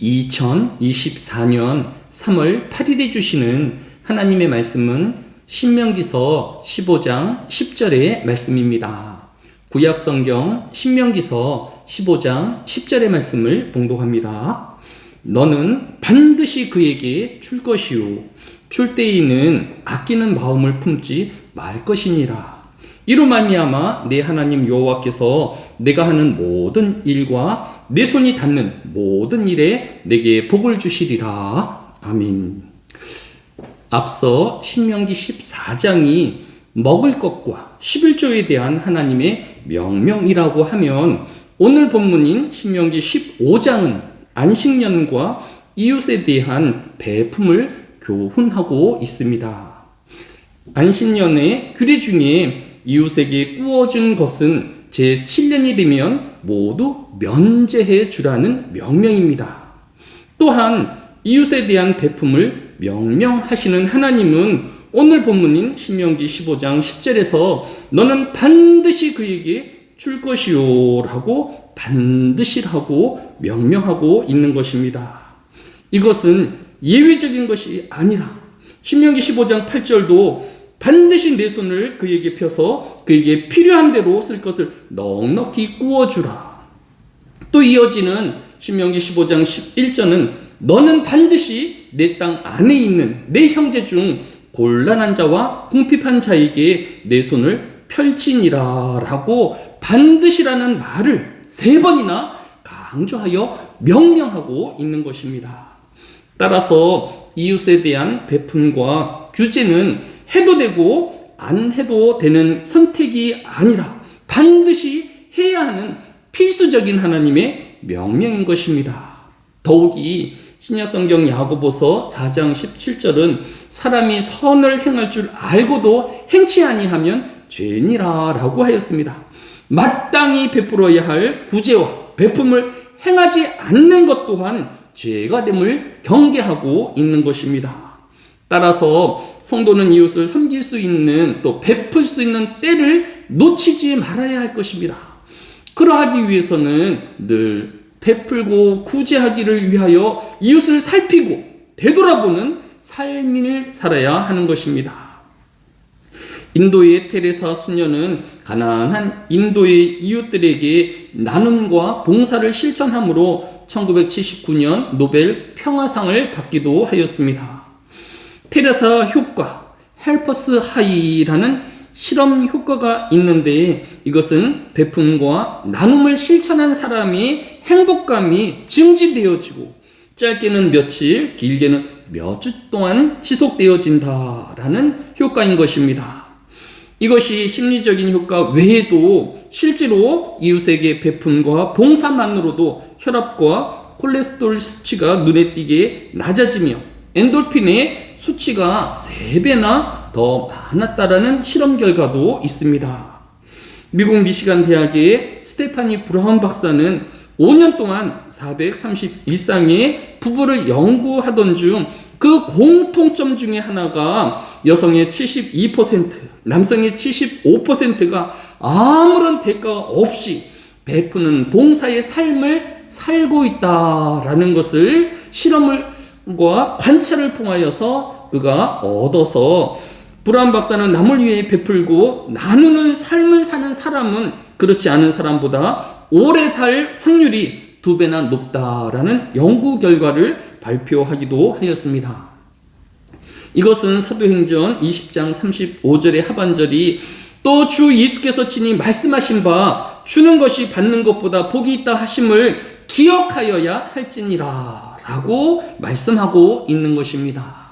2024년 3월 8일에 주시는 하나님의 말씀은 신명기서 15장 10절의 말씀입니다. 구약 성경 신명기서 15장 10절의 말씀을 봉독합니다. 너는 반드시 그에게 줄 것이요 줄 때에는 아끼는 마음을 품지 말 것이니라. 이로 말미암아 내 하나님 여호와께서 내가 하는 모든 일과 내 손이 닿는 모든 일에 내게 복을 주시리라. 아멘. 앞서 신명기 14장이 먹을 것과 11조에 대한 하나님의 명령이라고 하면 오늘 본문인 신명기 15장은 안식년과 이웃에 대한 배품을 교훈하고 있습니다. 안식년의 규례 중에 이웃에게 구워준 것은 제 7년이 되면 모두 면제해 주라는 명령입니다. 또한 이웃에 대한 배품을 명령하시는 하나님은 오늘 본문인 신명기 15장 10절에서 너는 반드시 그에게 줄 것이요 라고 반드시라고 명령하고 있는 것입니다. 이것은 예외적인 것이 아니라 신명기 15장 8절도 반드시 내 손을 그에게 펴서 그에게 필요한 대로 쓸 것을 넉넉히 구워주라. 또 이어지는 신명기 15장 11절은 너는 반드시 내 땅 안에 있는 내 형제 중 곤란한 자와 궁핍한 자에게 내 손을 펼치니라 라고 반드시라는 말을 세 번이나 강조하여 명령하고 있는 것입니다. 따라서 이웃에 대한 베품과 규제는 해도 되고 안 해도 되는 선택이 아니라 반드시 해야 하는 필수적인 하나님의 명령인 것입니다. 더욱이 신약성경 야고보서 4장 17절은 사람이 선을 행할 줄 알고도 행치 아니하면 죄니라라고 하였습니다. 마땅히 베풀어야 할 구제와 베품을 행하지 않는 것 또한 죄가 됨을 경계하고 있는 것입니다. 따라서 성도는 이웃을 섬길 수 있는 또 베풀 수 있는 때를 놓치지 말아야 할 것입니다. 그러하기 위해서는 늘 베풀고 구제하기를 위하여 이웃을 살피고 되돌아보는 삶을 살아야 하는 것입니다. 인도의 테레사 수녀는 가난한 인도의 이웃들에게 나눔과 봉사를 실천함으로 1979년 노벨 평화상을 받기도 하였습니다. 테레사 효과, 헬퍼스 하이라는 실험 효과가 있는데 이것은 베품과 나눔을 실천한 사람의 행복감이 증진되어지고 짧게는 며칠, 길게는 몇 주 동안 지속되어진다라는 효과인 것입니다. 이것이 심리적인 효과 외에도 실제로 이웃에게 베품과 봉사만으로도 혈압과 콜레스테롤 수치가 눈에 띄게 낮아지며 엔돌핀의 수치가 3배나 더 많았다라는 실험 결과도 있습니다. 미국 미시간 대학의 스테파니 브라운 박사는 5년 동안 431쌍의 부부를 연구하던 중 그 공통점 중에 하나가 여성의 72%, 남성의 75%가 아무런 대가 없이 베푸는 봉사의 삶을 살고 있다라는 것을 실험 과 관찰을 통하여서 그가 얻어서 브라운 박사는 남을 위해 베풀고 나누는 삶을 사는 사람은 그렇지 않은 사람보다 오래 살 확률이 두 배나 높다라는 연구 결과를 발표하기도 하였습니다. 이것은 사도행전 20장 35절의 하반절이 또 주 예수께서 친히 말씀하신 바 주는 것이 받는 것보다 복이 있다 하심을 기억하여야 할지니라 라고 말씀하고 있는 것입니다.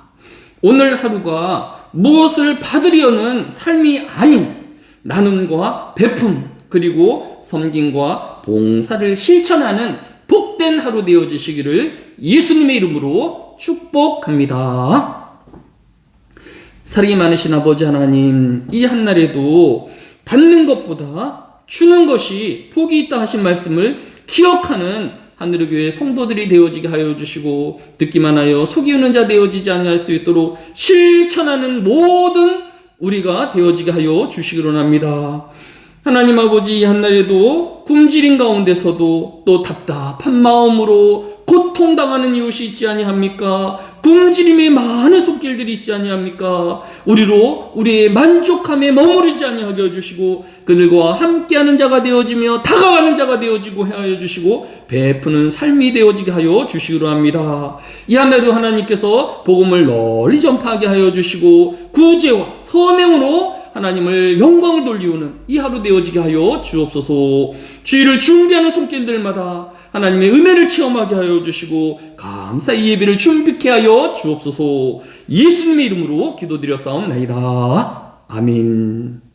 오늘 하루가 무엇을 받으려는 삶이 아닌 나눔과 베품 그리고 섬김과 봉사를 실천하는 복된 하루 되어지시기를 예수님의 이름으로 축복합니다. 살이 많으신 아버지 하나님, 이 한날에도 받는 것보다 주는 것이 복이 있다 하신 말씀을 기억하는 하늘의 교회 성도들이 되어지게 하여 주시고 듣기만 하여 속이 우는 자 되어지지 아니할 수 있도록 실천하는 모든 우리가 되어지게 하여 주시기로 합니다. 하나님 아버지 이 한날에도 굶주린 가운데서도 또 답답한 마음으로 고통당하는 이웃이 있지 아니합니까? 굶주림의 많은 손길들이 있지 아니합니까? 우리로 우리의 만족함에 머무르지 아니하게 해주시고 그들과 함께하는 자가 되어지며 다가가는 자가 되어지고 하여 주시고 베푸는 삶이 되어지게 하여 주시기로 합니다. 이 한해도 하나님께서 복음을 널리 전파하게 하여 주시고 구제와 선행으로 하나님을 영광을 돌리우는 이 하루 되어지게 하여 주옵소서. 주의를 준비하는 손길들마다 하나님의 은혜를 체험하게 하여 주시고 감사 이 예배를 준비케 하여 주옵소서. 예수님의 이름으로 기도드려 싸움나이다. 아멘.